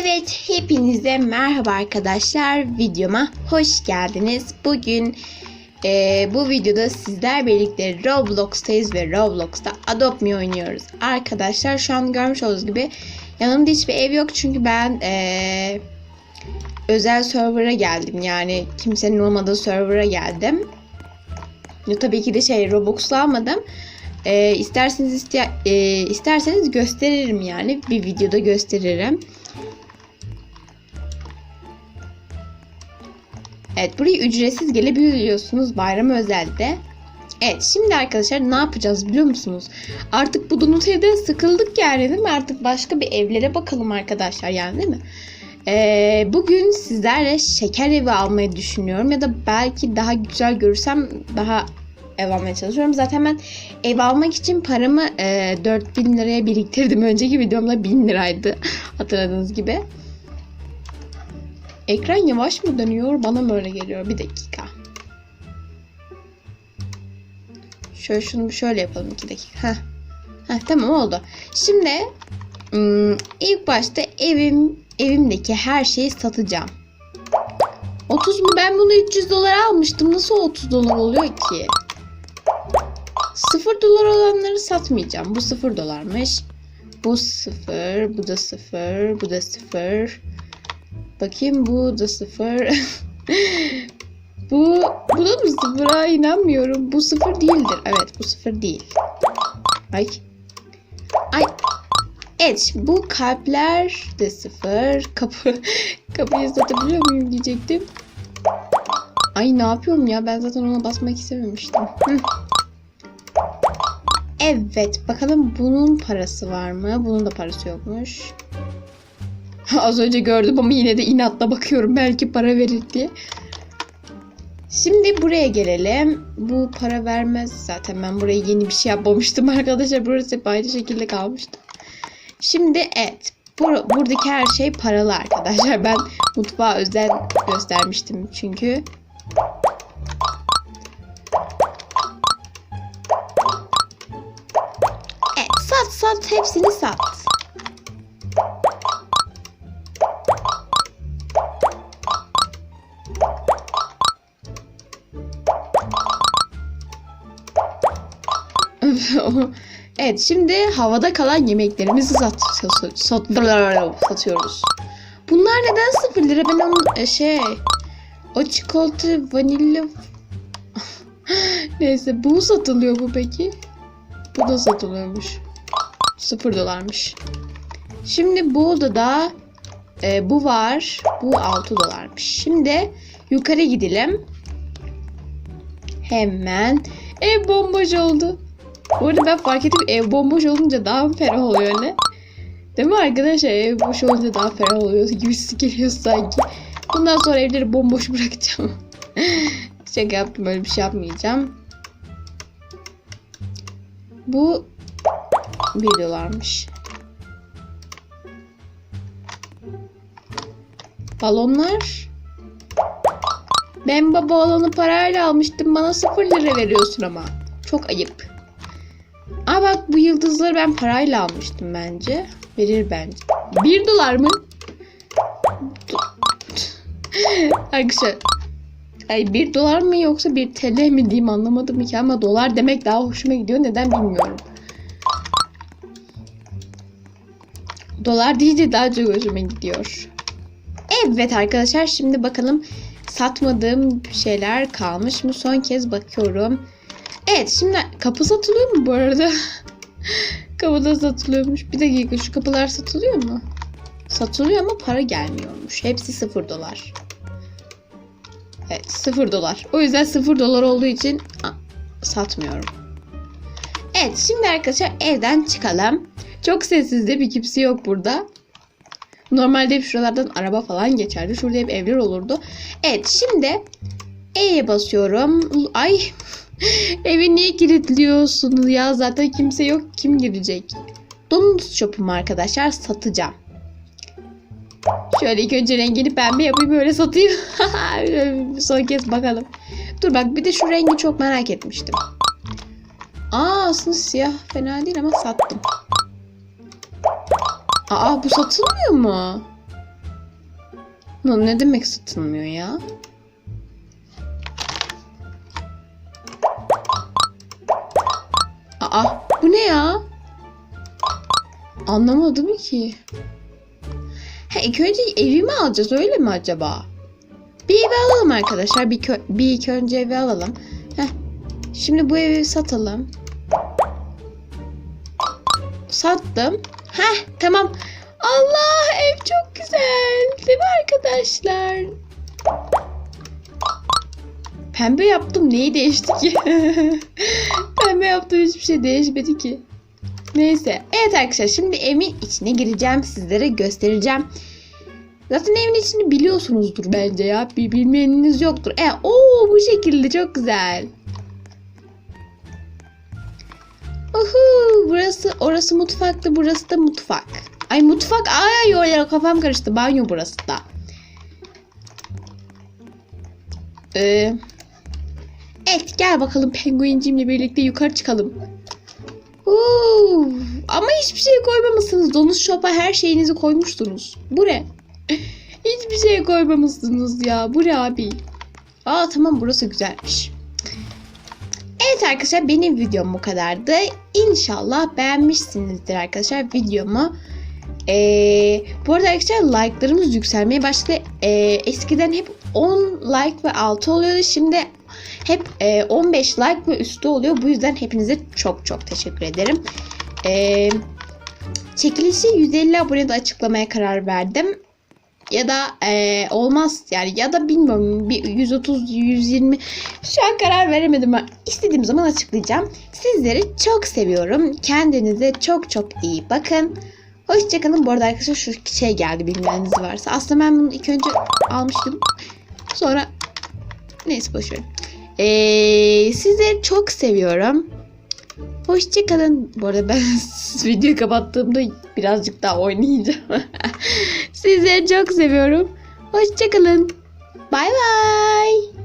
Evet, hepinize merhaba arkadaşlar. Videoma hoş geldiniz. Bugün eee, bu videoda sizler birlikte Roblox'tayız ve Roblox'ta Adopt Me oynuyoruz. Arkadaşlar şu an görmüş olduğunuz gibi yanımda hiçbir ev yok çünkü ben eee, özel server'a geldim. Yani kimsenin olmadığı server'a geldim. Ya, tabii ki de şey Robux'la almadım. Ee, isterseniz iste- e, isterseniz gösteririm yani bir videoda gösteririm. Evet buraya ücretsiz gelebiliyorsunuz bayram özelde. Evet şimdi arkadaşlar ne yapacağız biliyor musunuz? Artık bu donut evden sıkıldık yani değil mi? Artık başka bir evlere bakalım arkadaşlar yani değil mi? Ee, bugün sizlerle şeker evi almayı düşünüyorum ya da belki daha güzel görürsem daha ev almaya çalışıyorum. Zaten ben ev almak için paramı e, 4000 liraya biriktirdim. Önceki videomda 1000 liraydı hatırladığınız gibi. Ekran yavaş mı dönüyor? Bana mı öyle geliyor? Bir dakika. Şöyle şunu şöyle yapalım 2 dakika. Heh. Heh, tamam oldu. Şimdi ım, ilk başta evim evimdeki her şeyi satacağım. 30 mu? Ben bunu 300 dolara almıştım. Nasıl 30 dolar oluyor ki? 0 dolar olanları satmayacağım. Bu 0 dolarmış. Bu 0, bu da 0, bu da 0. Bakayım bu da 0. bu bu da mı 0'a inanmıyorum. Bu 0 değildir. Evet bu 0 değil. Ay. Ay. Evet bu kalpler de 0. Kapı kapıyı satabiliyor muyum diyecektim. Ay ne yapıyorum ya? Ben zaten ona basmak istememiştim. Evet bakalım bunun parası var mı? Bunun da parası yokmuş. Az önce gördüm ama yine de inatla bakıyorum belki para verir diye. Şimdi buraya gelelim. Bu para vermez zaten. Ben buraya yeni bir şey yapmamıştım arkadaşlar. Burası hep aynı şekilde kalmıştı. Şimdi evet. bur- buradaki her şey paralı arkadaşlar. Ben mutfağa özen göstermiştim çünkü. Evet sat sat hepsini sat. evet şimdi havada kalan yemeklerimizi sat, sat, sat- satıyoruz. Bunlar neden sıfır lira? Ben onun e, şey o çikolata vanilya neyse bu satılıyor bu peki? Bu da satılıyormuş. 0 dolarmış. Şimdi bu odada e, bu var. Bu 6 dolarmış. Şimdi yukarı gidelim. Hemen. Ev bomboş oldu. Bu arada ben fark ettim ev bomboş olunca daha mı ferah oluyor ne? Değil mi arkadaşlar? Ev boş olunca daha ferah oluyor gibisi geliyor sanki. Bundan sonra evleri bomboş bırakacağım. Şaka yaptım böyle bir şey yapmayacağım. Bu 1 dolarmış. Balonlar. Ben bu balonu parayla almıştım. Bana 0 lira veriyorsun ama. Çok ayıp. Bak bu yıldızları ben parayla almıştım bence. Verir bence. 1 dolar mı? Arkadaşlar Ay 1 dolar mı yoksa 1 TL mi diyeyim anlamadım ki ama dolar demek daha hoşuma gidiyor. Neden bilmiyorum. Dolar deyince daha çok hoşuma gidiyor. Evet arkadaşlar şimdi bakalım satmadığım şeyler kalmış mı? Son kez bakıyorum. Evet şimdi kapı satılıyor mu bu arada? Kapıda satılıyormuş. Bir dakika şu kapılar satılıyor mu? Satılıyor ama para gelmiyormuş. Hepsi 0 dolar. Evet 0 dolar. O yüzden 0 dolar olduğu için satmıyorum. Evet şimdi arkadaşlar evden çıkalım. Çok sessiz de bir kimse yok burada. Normalde hep şuralardan araba falan geçerdi. Şurada hep evler olurdu. Evet şimdi E'ye basıyorum. Ay evi niye kilitliyorsunuz ya? Zaten kimse yok. Kim girecek? Donut shop'umu arkadaşlar satacağım. Şöyle ilk önce rengini pembe yapayım böyle satayım. Son kez bakalım. Dur bak bir de şu rengi çok merak etmiştim. Aa aslında siyah fena değil ama sattım. Aa bu satılmıyor mu? Ne, demek satılmıyor ya? Bu ne ya? Anlamadım ki. Ha ilk önce evi mi alacağız öyle mi acaba? Bir evi alalım arkadaşlar. Bir, bir ilk önce evi alalım. Heh. Şimdi bu evi satalım. Sattım. Heh tamam. Allah ev çok güzel. Değil mi arkadaşlar? Pembe yaptım. Neyi değişti ki? Pembe yaptım hiçbir şey değişmedi ki. Neyse. Evet arkadaşlar şimdi evin içine gireceğim. Sizlere göstereceğim. Zaten evin içini biliyorsunuzdur bence ya. Bir bilmeyeniniz yoktur. E, o bu şekilde çok güzel. Uhu, burası orası mutfaktı, burası da mutfak. Ay mutfak, ay ay ay kafam karıştı. Banyo burası da. Ee, evet gel bakalım penguencimle birlikte yukarı çıkalım. Uuu, ama hiçbir şey koymamışsınız. Donuz şopa her şeyinizi koymuştunuz. Bu ne? Hiçbir şey koymamışsınız ya. Bu ne abi? Aa tamam burası güzelmiş. Evet arkadaşlar benim videom bu kadardı. İnşallah beğenmişsinizdir arkadaşlar videomu. Ee, bu arada arkadaşlar like'larımız yükselmeye başladı. Ee, eskiden hep 10 like ve altı oluyordu. Şimdi hep e, 15 like ve üstü oluyor. Bu yüzden hepinize çok çok teşekkür ederim. Ee, çekilişi 150 abonede açıklamaya karar verdim. Ya da e, olmaz yani ya da bilmiyorum bir 130 120 şu an karar veremedim ben. İstediğim zaman açıklayacağım. Sizleri çok seviyorum. Kendinize çok çok iyi bakın. Hoşçakalın. Bu arada arkadaşlar şu şey geldi bilmeyeniniz varsa. Aslında ben bunu ilk önce almıştım. Sonra neyse boşverin. Ee, sizleri çok seviyorum. Hoşçakalın. Bu arada ben videoyu kapattığımda birazcık daha oynayacağım. Sizleri çok seviyorum. Hoşçakalın. Bay bay.